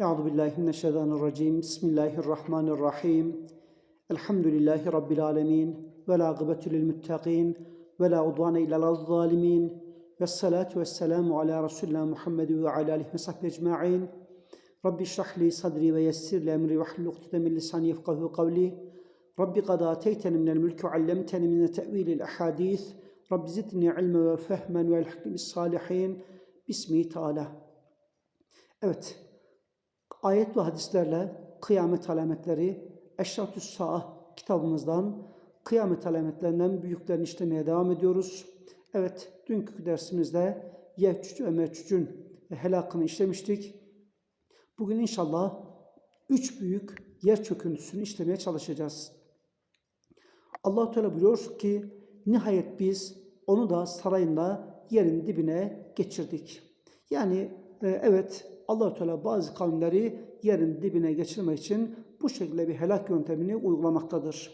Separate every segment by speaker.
Speaker 1: أعوذ بالله من الشيطان الرجيم. بسم الله الرحمن الرحيم. الحمد لله رب العالمين ولا عقبة للمتقين ولا عضوان إلا الظالمين والصلاة والسلام على رسولنا محمد وعلى آله وصحبه أجمعين. رب اشرح لي صدري ويسر لي أمري واحلل عقدة من لساني يفقه قولي. رب قد آتيتني من الملك وعلمتني من تأويل الأحاديث. رب زدني علما وفهما والحكم الصالحين باسمه تعالى. Evet, ayet ve hadislerle kıyamet alametleri Eşratü Sa'a kitabımızdan kıyamet alametlerinden büyüklerini işlemeye devam ediyoruz. Evet, dünkü dersimizde Yevçüc ve Mevçüc'ün helakını işlemiştik. Bugün inşallah üç büyük yer çöküntüsünü işlemeye çalışacağız. allah Teala buyuruyor ki nihayet biz onu da sarayında yerin dibine geçirdik. Yani e, evet allah Teala bazı kavimleri yerin dibine geçirmek için bu şekilde bir helak yöntemini uygulamaktadır.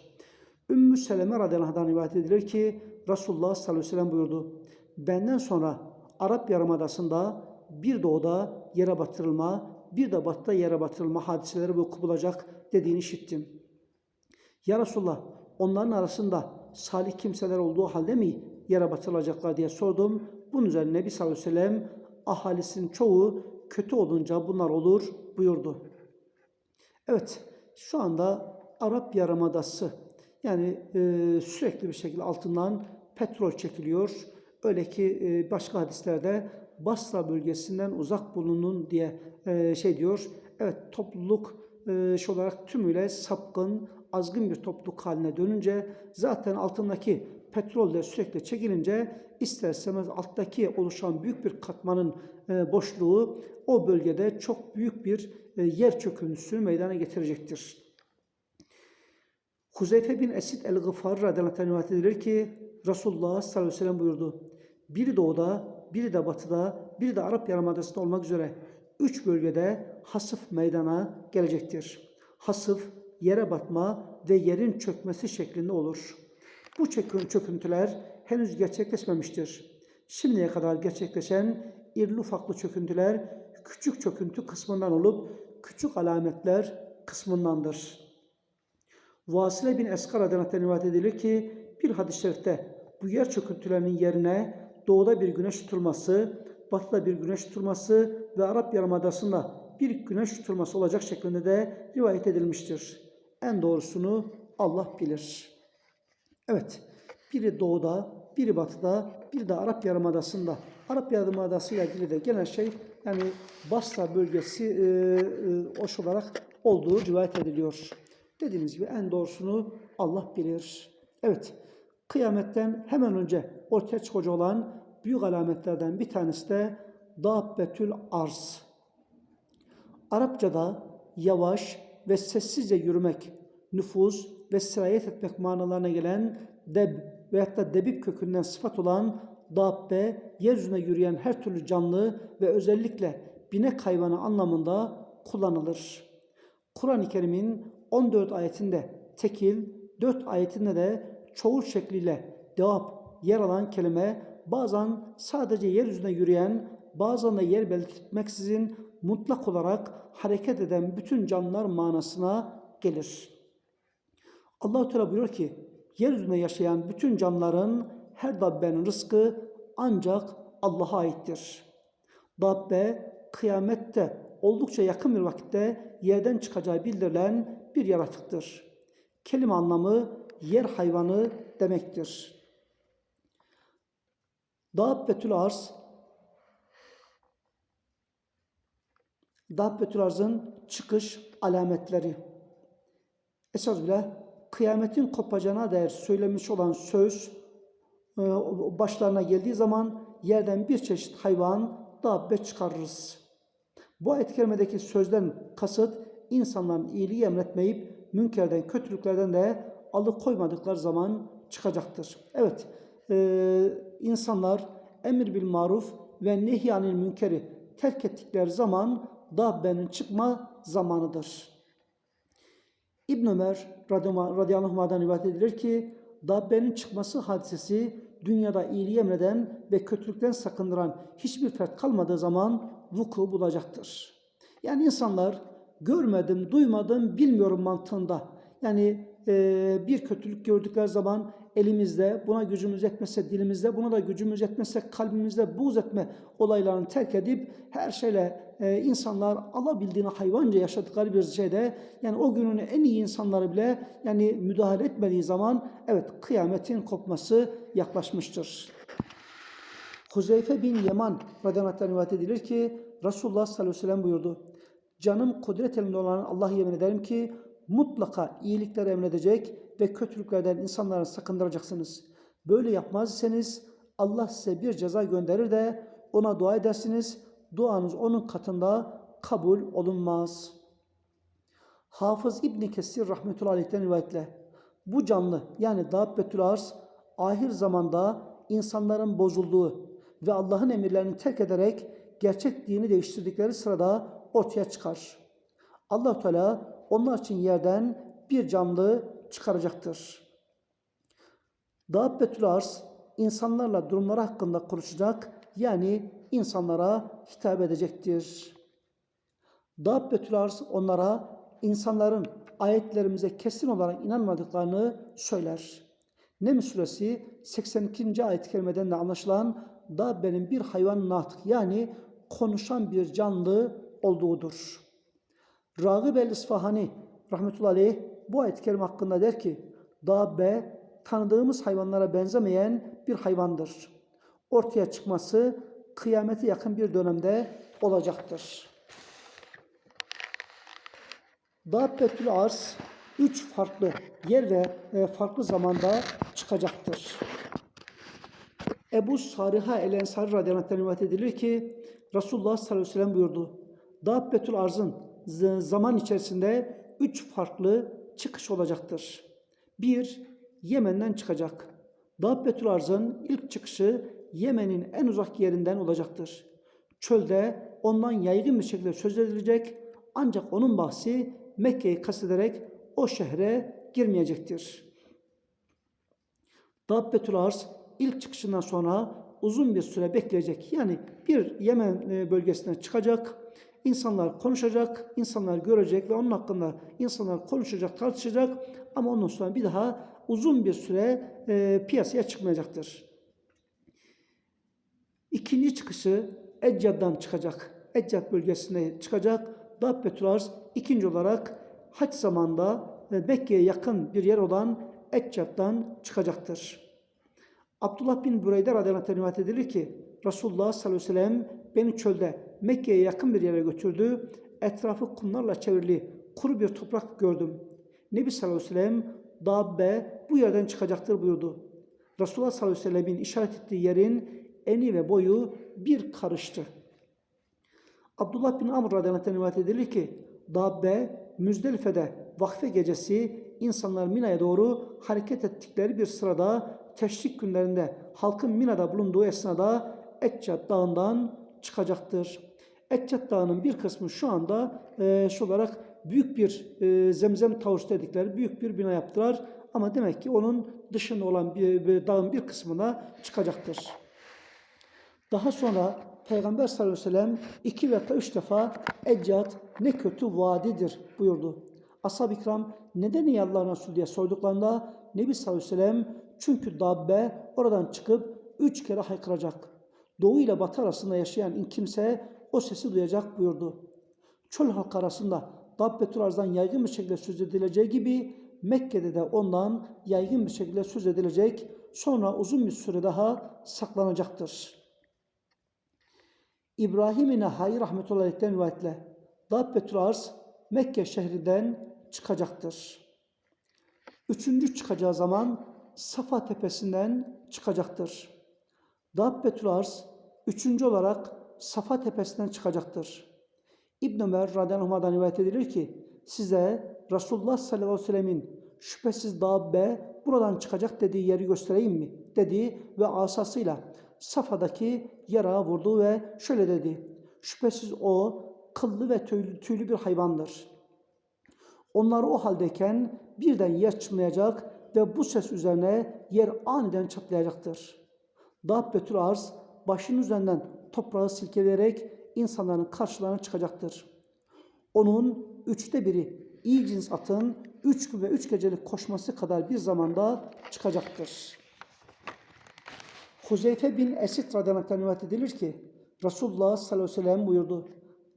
Speaker 1: Ümmü Seleme radıyallahu rivayet edilir ki Resulullah sallallahu aleyhi ve sellem buyurdu. Benden sonra Arap Yarımadası'nda bir doğuda yere batırılma, bir de batıda yere batırılma hadiseleri vuku bulacak dediğini işittim. Ya Resulullah onların arasında salih kimseler olduğu halde mi yere batırılacaklar diye sordum. Bunun üzerine Nebi sallallahu aleyhi ve sellem ahalisinin çoğu kötü olunca bunlar olur buyurdu. Evet şu anda Arap Yarımadası yani e, sürekli bir şekilde altından petrol çekiliyor. Öyle ki e, başka hadislerde Basra bölgesinden uzak bulunun diye e, şey diyor. Evet topluluk e, şey olarak tümüyle sapkın, azgın bir topluluk haline dönünce zaten altındaki petrol de sürekli çekilince ister istemez alttaki oluşan büyük bir katmanın e, boşluğu o bölgede çok büyük bir e, yer çöküntüsü meydana getirecektir. Huzeyfe bin Esid el-Gıfar radıyallahu anh rivayet edilir ki Resulullah sallallahu aleyhi ve sellem buyurdu. Biri doğuda, biri de batıda, biri de Arap Yarımadası'nda olmak üzere üç bölgede hasıf meydana gelecektir. Hasıf, yere batma ve yerin çökmesi şeklinde olur. Bu çöküntüler henüz gerçekleşmemiştir. Şimdiye kadar gerçekleşen irli ufaklı çöküntüler küçük çöküntü kısmından olup küçük alametler kısmındandır. Vasile bin Eskar adına rivayet edilir ki bir hadis-i şerifte bu yer çöküntülerinin yerine doğuda bir güneş tutulması, batıda bir güneş tutulması ve Arap Yarımadası'nda bir güneş tutulması olacak şeklinde de rivayet edilmiştir. En doğrusunu Allah bilir. Evet, biri doğuda, biri batıda, bir de Arap Yarımadası'nda. Arap Yarımadası ile ilgili de genel şey yani Basra bölgesi e, e, hoş olarak olduğu rivayet ediliyor. Dediğimiz gibi en doğrusunu Allah bilir. Evet, kıyametten hemen önce ortaya çıkacak olan büyük alametlerden bir tanesi de Dabbetül Arz. Arapçada yavaş ve sessizce yürümek, nüfuz ve sirayet etmek manalarına gelen deb veyahut da debip kökünden sıfat olan dabbe, yeryüzüne yürüyen her türlü canlı ve özellikle binek hayvanı anlamında kullanılır. Kur'an-ı Kerim'in 14 ayetinde tekil, 4 ayetinde de çoğul şekliyle devap yer alan kelime bazen sadece yeryüzüne yürüyen, bazen de yer belirtmeksizin mutlak olarak hareket eden bütün canlılar manasına gelir. Allah Teala buyuruyor ki, yeryüzünde yaşayan bütün canlıların her dabbenin rızkı ancak Allah'a aittir. Dabbe kıyamette oldukça yakın bir vakitte yerden çıkacağı bildirilen bir yaratıktır. Kelime anlamı yer hayvanı demektir. Dabbetül arz Dabbetül arzın çıkış alametleri. Esas bile kıyametin kopacağına dair söylemiş olan söz e, başlarına geldiği zaman yerden bir çeşit hayvan dabbe çıkarırız. Bu ayet kerimedeki sözden kasıt insanların iyiliği emretmeyip münkerden, kötülüklerden de alıkoymadıkları zaman çıkacaktır. Evet, e, insanlar emir bil maruf ve nehyanil münkeri terk ettikleri zaman dabbenin çıkma zamanıdır. İbn Ömer radıyallahu anh'dan rivayet edilir ki dabbenin çıkması hadisesi dünyada iyiliği emreden ve kötülükten sakındıran hiçbir fert kalmadığı zaman vuku bulacaktır. Yani insanlar görmedim, duymadım, bilmiyorum mantığında. Yani e, bir kötülük gördükleri zaman elimizde, buna gücümüz yetmezse dilimizde, buna da gücümüz yetmezse kalbimizde buğz etme olaylarını terk edip her şeyle e, insanlar alabildiğini hayvanca yaşadıkları bir şeyde yani o günün en iyi insanları bile yani müdahale etmediği zaman evet kıyametin kopması yaklaşmıştır. Huzeyfe bin Yaman radıyallahu rivayet edilir ki Resulullah sallallahu aleyhi ve sellem buyurdu. Canım kudret elinde olan Allah yemin ederim ki mutlaka iyilikler emredecek ve kötülüklerden insanları sakındıracaksınız. Böyle yapmaz iseniz Allah size bir ceza gönderir de ona dua edersiniz. Duanız onun katında kabul olunmaz. Hafız İbni Kesir rahmetullahi aleyhten rivayetle bu canlı yani Dabbetül Arz ahir zamanda insanların bozulduğu ve Allah'ın emirlerini terk ederek gerçek dini değiştirdikleri sırada ortaya çıkar. allah Teala onlar için yerden bir canlı çıkaracaktır. Dabbetül Arz insanlarla durumları hakkında konuşacak yani insanlara hitap edecektir. Dabbetül Arz onlara insanların ayetlerimize kesin olarak inanmadıklarını söyler. Nem suresi 82. ayet-i kerimeden de anlaşılan Dabbe'nin bir hayvan natık yani konuşan bir canlı olduğudur. Ragıb el-İsfahani rahmetullahi aleyh bu ayet-i kerime hakkında der ki Dabbe tanıdığımız hayvanlara benzemeyen bir hayvandır. Ortaya çıkması kıyamete yakın bir dönemde olacaktır. Dabbetül Arz üç farklı yer ve e, farklı zamanda çıkacaktır. Ebu Sariha el-Ensari radıyallahu anh rivayet edilir ki Resulullah sallallahu aleyhi ve sellem buyurdu. Dabbetül Arz'ın zaman içerisinde üç farklı çıkış olacaktır. Bir, Yemen'den çıkacak. Dabbetül Arz'ın ilk çıkışı Yemen'in en uzak yerinden olacaktır. Çölde ondan yaygın bir şekilde söz edilecek ancak onun bahsi Mekke'yi kastederek o şehre girmeyecektir. Dabbetül Arz ilk çıkışından sonra uzun bir süre bekleyecek. Yani bir Yemen e, bölgesine çıkacak, insanlar konuşacak, insanlar görecek ve onun hakkında insanlar konuşacak, tartışacak ama ondan sonra bir daha uzun bir süre e, piyasaya çıkmayacaktır. İkinci çıkışı Eccad'dan çıkacak. Eccad bölgesine çıkacak. Dabbetül Arz ikinci olarak haç zamanında Mekke'ye yakın bir yer olan Eccad'dan çıkacaktır. Abdullah bin Bureyde radıyallahu anh rivayet edilir ki Resulullah sallallahu aleyhi ve sellem beni çölde Mekke'ye yakın bir yere götürdü. Etrafı kumlarla çevrili kuru bir toprak gördüm. Nebi sallallahu aleyhi ve sellem Dabbe bu yerden çıkacaktır buyurdu. Resulullah sallallahu aleyhi ve sellemin işaret ettiği yerin eni ve boyu bir karıştı. Abdullah bin Amr radıyallahu rivayet edilir ki Dabbe Müzdelife'de vakfe gecesi insanlar Mina'ya doğru hareket ettikleri bir sırada teşrik günlerinde halkın Mina'da bulunduğu esnada Etçat Dağı'ndan çıkacaktır. Etçat Dağı'nın bir kısmı şu anda e, şu olarak büyük bir e, zemzem tavuş dedikleri büyük bir bina yaptılar. Ama demek ki onun dışında olan bir, bir dağın bir kısmına çıkacaktır. Daha sonra Peygamber sallallahu aleyhi ve sellem iki veya üç defa Eccat ne kötü vadidir buyurdu. Ashab-ı ikram neden ey Allah Resulü diye sorduklarında Nebi sallallahu aleyhi ve sellem çünkü dabbe oradan çıkıp üç kere haykıracak. Doğu ile batı arasında yaşayan kimse o sesi duyacak buyurdu. Çöl halkı arasında Dabbetül Arz'dan yaygın bir şekilde söz edileceği gibi Mekke'de de ondan yaygın bir şekilde söz edilecek sonra uzun bir süre daha saklanacaktır. İbrahim-i Nehai rahmetullahi aleyhten rivayetle Dabbetül Arz Mekke şehrinden çıkacaktır. Üçüncü çıkacağı zaman Safa tepesinden çıkacaktır. Dabbetül Arz üçüncü olarak Safa tepesinden çıkacaktır. İbn Ömer radıyallahu rivayet edilir ki size Resulullah sallallahu aleyhi ve sellemin şüphesiz Dabbe buradan çıkacak dediği yeri göstereyim mi? dedi ve asasıyla Safa'daki yarağa vurdu ve şöyle dedi. Şüphesiz o kıllı ve tüylü, tüylü bir hayvandır. Onlar o haldeyken birden yer çınlayacak ve bu ses üzerine yer aniden çatlayacaktır. Dabbetül arz başının üzerinden toprağı silkeleyerek insanların karşılarına çıkacaktır. onun üçte biri iyi cins atın üç gün ve üç gecelik koşması kadar bir zamanda çıkacaktır. Huzeyfe bin radıyallahu anh rivayet edilir ki Resulullah sallallahu aleyhi ve sellem buyurdu.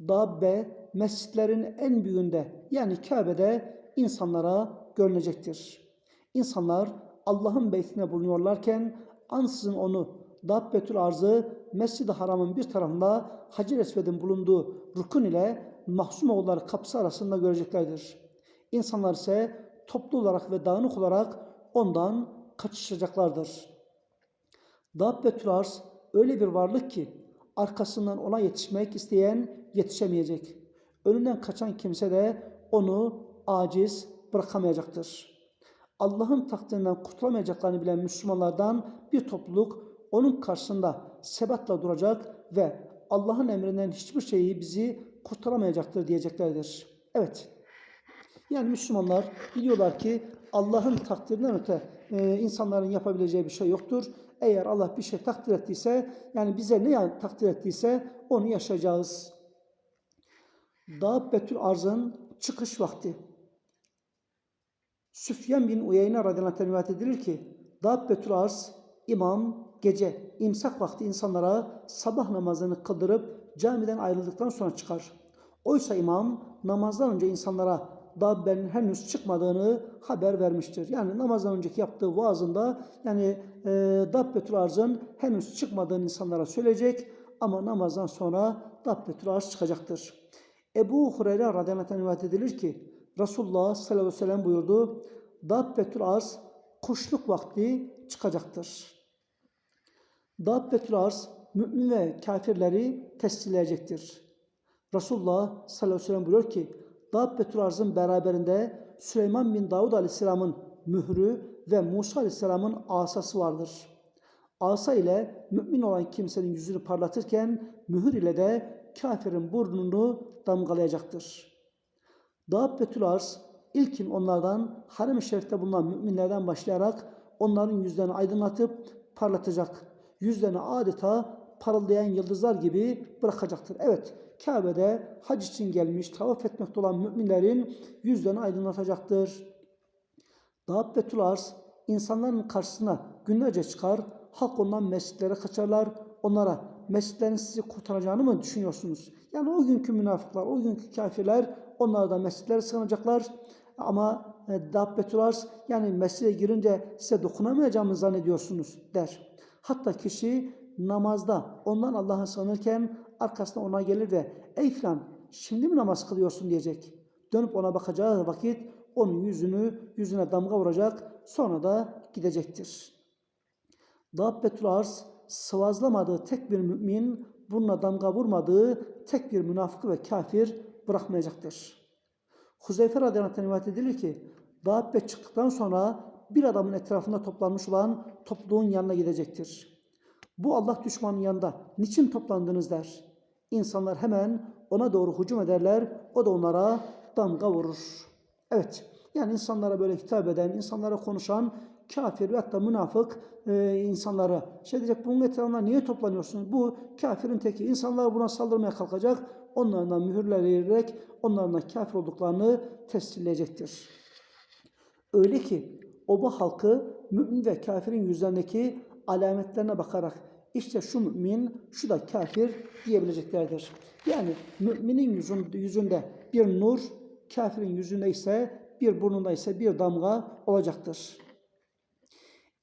Speaker 1: Dabbe mescitlerin en büyüğünde yani Kabe'de insanlara görünecektir. İnsanlar Allah'ın beytine bulunuyorlarken ansızın onu Dabbetül Arz'ı Mescid-i Haram'ın bir tarafında Hacer Esved'in bulunduğu rukun ile Mahsumoğulları kapısı arasında göreceklerdir. İnsanlar ise toplu olarak ve dağınık olarak ondan kaçışacaklardır. Dabbetül Arz öyle bir varlık ki arkasından ona yetişmek isteyen yetişemeyecek. Önünden kaçan kimse de onu aciz bırakamayacaktır. Allah'ın takdirinden kurtulamayacaklarını bilen Müslümanlardan bir topluluk onun karşısında sebatla duracak ve Allah'ın emrinden hiçbir şeyi bizi kurtaramayacaktır diyeceklerdir. Evet. Yani Müslümanlar biliyorlar ki Allah'ın takdirinden öte e, insanların yapabileceği bir şey yoktur. Eğer Allah bir şey takdir ettiyse yani bize ne takdir ettiyse onu yaşayacağız. Dabbetül Arz'ın çıkış vakti. Süfyan bin Uyeyne radıyallahu anh rivayet edilir ki Dabbetül Arz imam gece imsak vakti insanlara sabah namazını kıldırıp camiden ayrıldıktan sonra çıkar. Oysa imam namazdan önce insanlara Dabbe'nin henüz çıkmadığını haber vermiştir. Yani namazdan önceki yaptığı vaazında yani e, Dabbetül Arz'ın henüz çıkmadığını insanlara söyleyecek ama namazdan sonra Dabbetül Arz çıkacaktır. Ebu Hureyre radıyallahu rivayet edilir ki Resulullah sallallahu aleyhi ve sellem buyurdu. Dabbetül Arz kuşluk vakti çıkacaktır. Dabbetül Arz mümin ve kafirleri tescilleyecektir. Resulullah sallallahu aleyhi ve sellem buyuruyor ki Dabbetül Arz'ın beraberinde Süleyman bin Davud aleyhisselamın mührü ve Musa aleyhisselamın asası vardır. Asa ile mümin olan kimsenin yüzünü parlatırken mühür ile de kafirin burnunu damgalayacaktır. Dabbetül Arz ilkin onlardan harem-i şerifte bulunan müminlerden başlayarak onların yüzlerini aydınlatıp parlatacak. Yüzlerini adeta parıldayan yıldızlar gibi bırakacaktır. Evet, Kabe'de hac için gelmiş, tavaf etmekte olan müminlerin yüzlerini aydınlatacaktır. Dabbetül Arz insanların karşısına günlerce çıkar, halk ondan mescitlere kaçarlar, onlara mescitlerin sizi kurtaracağını mı düşünüyorsunuz? Yani o günkü münafıklar, o günkü kafirler onlar da mescitlere sığınacaklar. Ama e, Dabbetül Arz yani mescide girince size dokunamayacağımı zannediyorsunuz der. Hatta kişi namazda ondan Allah'a sığınırken arkasına ona gelir de ey filan şimdi mi namaz kılıyorsun diyecek. Dönüp ona bakacağı vakit onun yüzünü yüzüne damga vuracak sonra da gidecektir. Dabbetül Arz sıvazlamadığı tek bir mümin, burnuna damga vurmadığı tek bir münafık ve kafir bırakmayacaktır. Huzeyfe radıyallahu rivayet edilir ki, Dabbe çıktıktan sonra bir adamın etrafında toplanmış olan topluluğun yanına gidecektir. Bu Allah düşmanının yanında niçin toplandınız der. İnsanlar hemen ona doğru hücum ederler, o da onlara damga vurur. Evet, yani insanlara böyle hitap eden, insanlara konuşan kafir ve hatta münafık e, insanlara şey diyecek bunun etrafında niye toplanıyorsunuz? Bu kafirin teki. İnsanlar buna saldırmaya kalkacak. Onlardan mühürleyerek onlardan kafir olduklarını tescilleyecektir. Öyle ki oba halkı mümin ve kafirin yüzlerindeki alametlerine bakarak işte şu mümin, şu da kafir diyebileceklerdir. Yani müminin yüzünde bir nur, kafirin yüzünde ise bir burnunda ise bir damga olacaktır.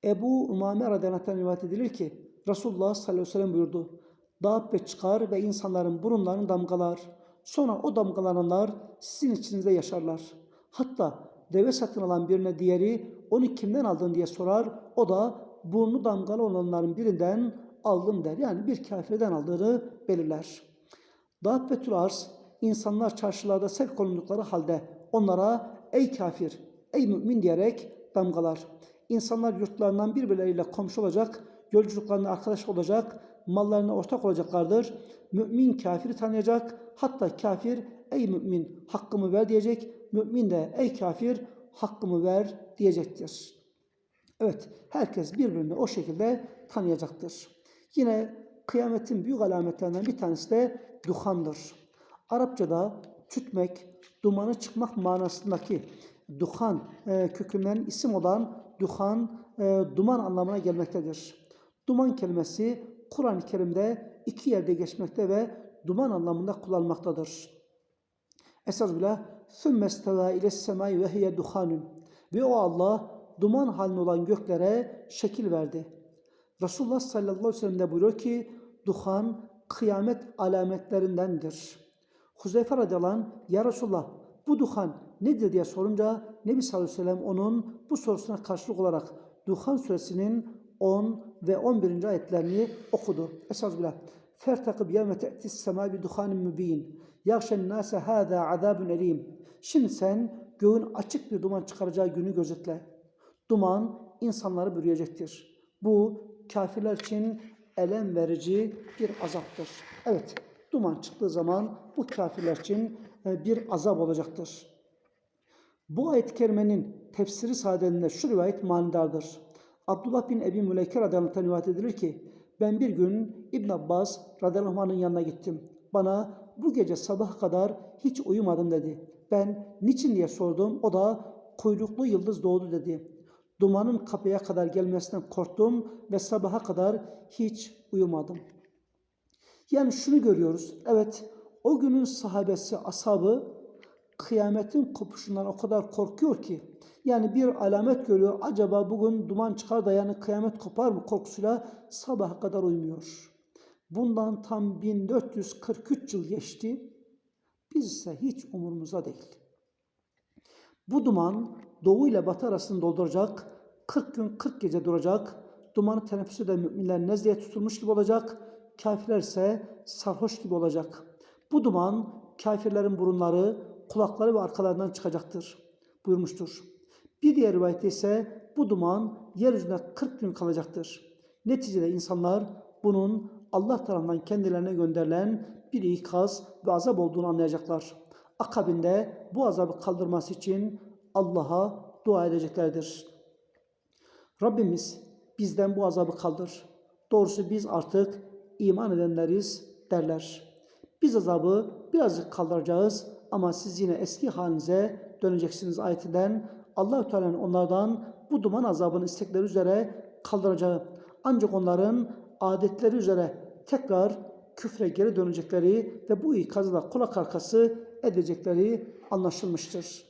Speaker 1: Ebu Umame radıyallahu rivayet edilir ki Resulullah sallallahu aleyhi ve sellem buyurdu. Dabbe çıkar ve insanların burunlarını damgalar. Sonra o damgalananlar sizin içinizde yaşarlar. Hatta deve satın alan birine diğeri onu kimden aldın diye sorar. O da burnu damgalı olanların birinden aldım der. Yani bir kafirden aldığını belirler. Dabbetül arz insanlar çarşılarda sevk olundukları halde onlara ey kafir, ey mümin diyerek damgalar. İnsanlar yurtlarından birbirleriyle komşu olacak, yolculuklarında arkadaş olacak, mallarına ortak olacaklardır. Mümin kafiri tanıyacak, hatta kafir ey mümin hakkımı ver diyecek, mümin de ey kafir hakkımı ver diyecektir. Evet, herkes birbirini o şekilde tanıyacaktır. Yine kıyametin büyük alametlerinden bir tanesi de duhandır. Arapçada tütmek, dumanı çıkmak manasındaki duhan e, kökünden isim olan duhan, e, duman anlamına gelmektedir. Duman kelimesi Kur'an-ı Kerim'de iki yerde geçmekte ve duman anlamında kullanılmaktadır. Esasıyla ثُمَّ اسْتَوَى اِلَى السَّمَاءِ وَهِيَ دُخَانٌ Ve o Allah duman halinde olan göklere şekil verdi. Resulullah sallallahu aleyhi ve sellem de buyuruyor ki duhan kıyamet alametlerindendir. Huzeyfe radıyallahu ya Resulullah bu duhan nedir diye sorunca Nebi sallallahu aleyhi ve sellem onun bu sorusuna karşılık olarak Duhan suresinin 10 ve 11. ayetlerini okudu. Fertakib yevme te'tis sema bi duhanin mübin. Yahşen nase hâzâ azâbun elim. Şimdi sen göğün açık bir duman çıkaracağı günü gözetle. Duman insanları bürüyecektir. Bu kafirler için elem verici bir azaptır. Evet, duman çıktığı zaman bu kafirler için e, bir azap olacaktır. Bu ayet-i kerimenin tefsiri saadetinde şu rivayet manidardır. Abdullah bin Ebi Müleyke radıyallahu rivayet edilir ki ben bir gün İbn Abbas radıyallahu anh'ın yanına gittim. Bana bu gece sabaha kadar hiç uyumadım dedi. Ben niçin diye sordum. O da kuyruklu yıldız doğdu dedi. Dumanın kapıya kadar gelmesinden korktum ve sabaha kadar hiç uyumadım. Yani şunu görüyoruz. Evet o günün sahabesi, ashabı kıyametin kopuşundan o kadar korkuyor ki yani bir alamet görüyor. Acaba bugün duman çıkar da yani kıyamet kopar mı korkusuyla sabaha kadar uyumuyor. Bundan tam 1443 yıl geçti. Biz ise hiç umurumuzda değil. Bu duman doğu ile batı arasını dolduracak. 40 gün 40 gece duracak. Dumanı teneffüs eden müminler nezleye tutulmuş gibi olacak. Kafirler ise sarhoş gibi olacak. Bu duman kafirlerin burunları, kulakları ve arkalarından çıkacaktır buyurmuştur. Bir diğer rivayette ise bu duman yeryüzünde 40 gün kalacaktır. Neticede insanlar bunun Allah tarafından kendilerine gönderilen bir ikaz ve azap olduğunu anlayacaklar. Akabinde bu azabı kaldırması için Allah'a dua edeceklerdir. Rabbimiz bizden bu azabı kaldır. Doğrusu biz artık iman edenleriz derler. Biz azabı birazcık kaldıracağız ama siz yine eski halinize döneceksiniz ayetinden allah Teala'nın onlardan bu duman azabını istekleri üzere kaldıracağı ancak onların adetleri üzere tekrar küfre geri dönecekleri ve bu ikazla kulak arkası edecekleri anlaşılmıştır.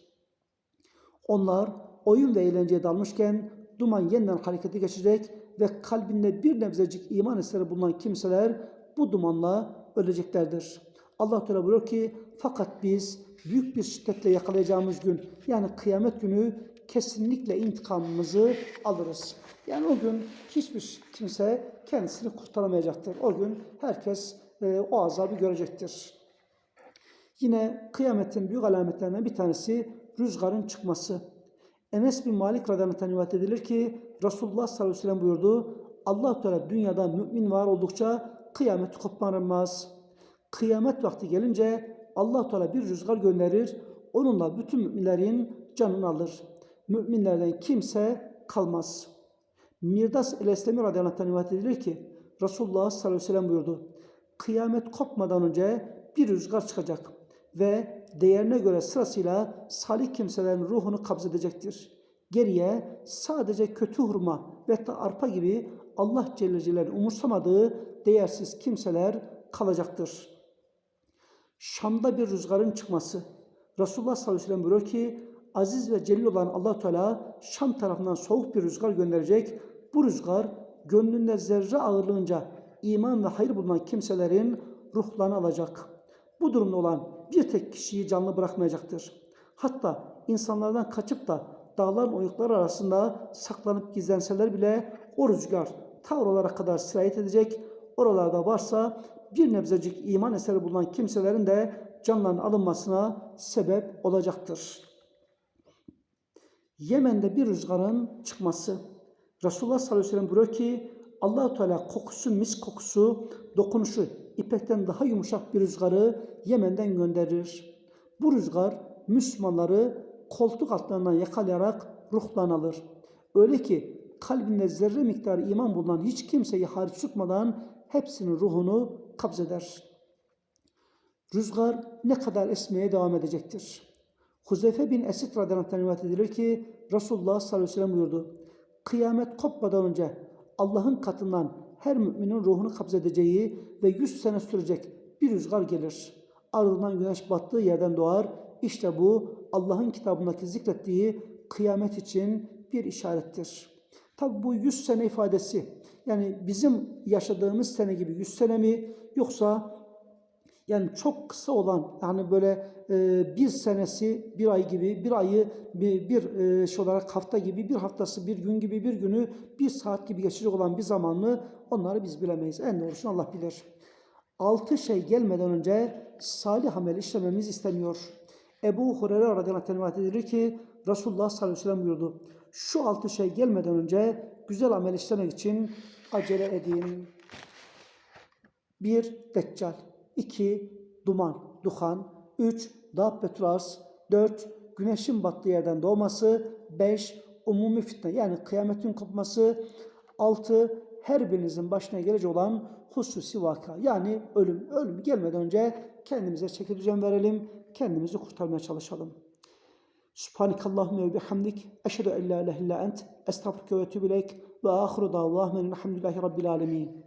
Speaker 1: Onlar oyun ve eğlenceye dalmışken duman yeniden harekete geçecek ve kalbinde bir nebzecik iman eseri bulunan kimseler bu dumanla öleceklerdir. Allah Teala buyuruyor ki fakat biz büyük bir şiddetle yakalayacağımız gün yani kıyamet günü kesinlikle intikamımızı alırız. Yani o gün hiçbir kimse kendisini kurtaramayacaktır. O gün herkes e, o azabı görecektir. Yine kıyametin büyük alametlerinden bir tanesi rüzgarın çıkması. Enes bin Malik radıyallahu rivayet edilir ki Resulullah sallallahu aleyhi ve sellem buyurdu. allah Teala dünyada mümin var oldukça kıyamet kopmaramaz. Kıyamet vakti gelince allah Teala bir rüzgar gönderir. Onunla bütün müminlerin canını alır. Müminlerden kimse kalmaz. Mirdas el-Eslemi radıyallahu anh edilir ki Resulullah sallallahu aleyhi ve sellem buyurdu. Kıyamet kopmadan önce bir rüzgar çıkacak ve değerine göre sırasıyla salih kimselerin ruhunu kabzedecektir. Geriye sadece kötü hurma ve da arpa gibi Allah Celle umursamadığı değersiz kimseler kalacaktır. Şam'da bir rüzgarın çıkması. Resulullah sallallahu aleyhi ve sellem buyuruyor ki aziz ve celil olan allah Teala Şam tarafından soğuk bir rüzgar gönderecek. Bu rüzgar gönlünde zerre ağırlığınca iman ve hayır bulunan kimselerin ruhlarını alacak. Bu durumda olan bir tek kişiyi canlı bırakmayacaktır. Hatta insanlardan kaçıp da dağların oyukları arasında saklanıp gizlenseler bile o rüzgar ta oralara kadar sirayet edecek. Oralarda varsa bir nebzecik iman eseri bulunan kimselerin de canlarının alınmasına sebep olacaktır. Yemen'de bir rüzgarın çıkması. Resulullah sallallahu aleyhi ve sellem buyuruyor ki allah Teala kokusu, mis kokusu, dokunuşu ipekten daha yumuşak bir rüzgarı Yemen'den gönderir. Bu rüzgar Müslümanları koltuk altlarından yakalayarak ruhlarını alır. Öyle ki kalbinde zerre miktarı iman bulunan hiç kimseyi hariç tutmadan hepsinin ruhunu kabzeder. Rüzgar ne kadar esmeye devam edecektir? Huzeyfe bin Esid radıyallahu rivayet edilir ki Resulullah sallallahu aleyhi ve sellem buyurdu. Kıyamet kopmadan önce Allah'ın katından her müminin ruhunu kabzedeceği ve yüz sene sürecek bir rüzgar gelir. Ardından güneş battığı yerden doğar. İşte bu Allah'ın kitabındaki zikrettiği kıyamet için bir işarettir. Tabi bu 100 sene ifadesi yani bizim yaşadığımız sene gibi 100 sene mi yoksa yani çok kısa olan yani böyle e, bir senesi bir ay gibi bir ayı bir, bir e, şey olarak hafta gibi bir haftası bir gün gibi bir günü bir saat gibi geçecek olan bir zaman onları biz bilemeyiz. En doğrusunu Allah bilir. Altı şey gelmeden önce salih amel işlememiz isteniyor. Ebu Hureyre radıyallahu anh rivayet edilir ki Resulullah sallallahu aleyhi ve sellem buyurdu. Şu altı şey gelmeden önce güzel amel işlemek için acele edin. Bir, Deccal. 2. Duman, duhan. 3. Dabbetül arz. 4. Güneşin battığı yerden doğması. 5. Umumi fitne yani kıyametin kopması. 6. Her birinizin başına gelecek olan hususi vaka yani ölüm. Ölüm gelmeden önce kendimize çeki düzen verelim. Kendimizi kurtarmaya çalışalım. Subhanakallahümme ve bihamdik. Eşhedü en la ilahe illa ent. Estağfurke ve etûbü ileyk. Ve ahiru davahmen elhamdülillahi rabbil alemin.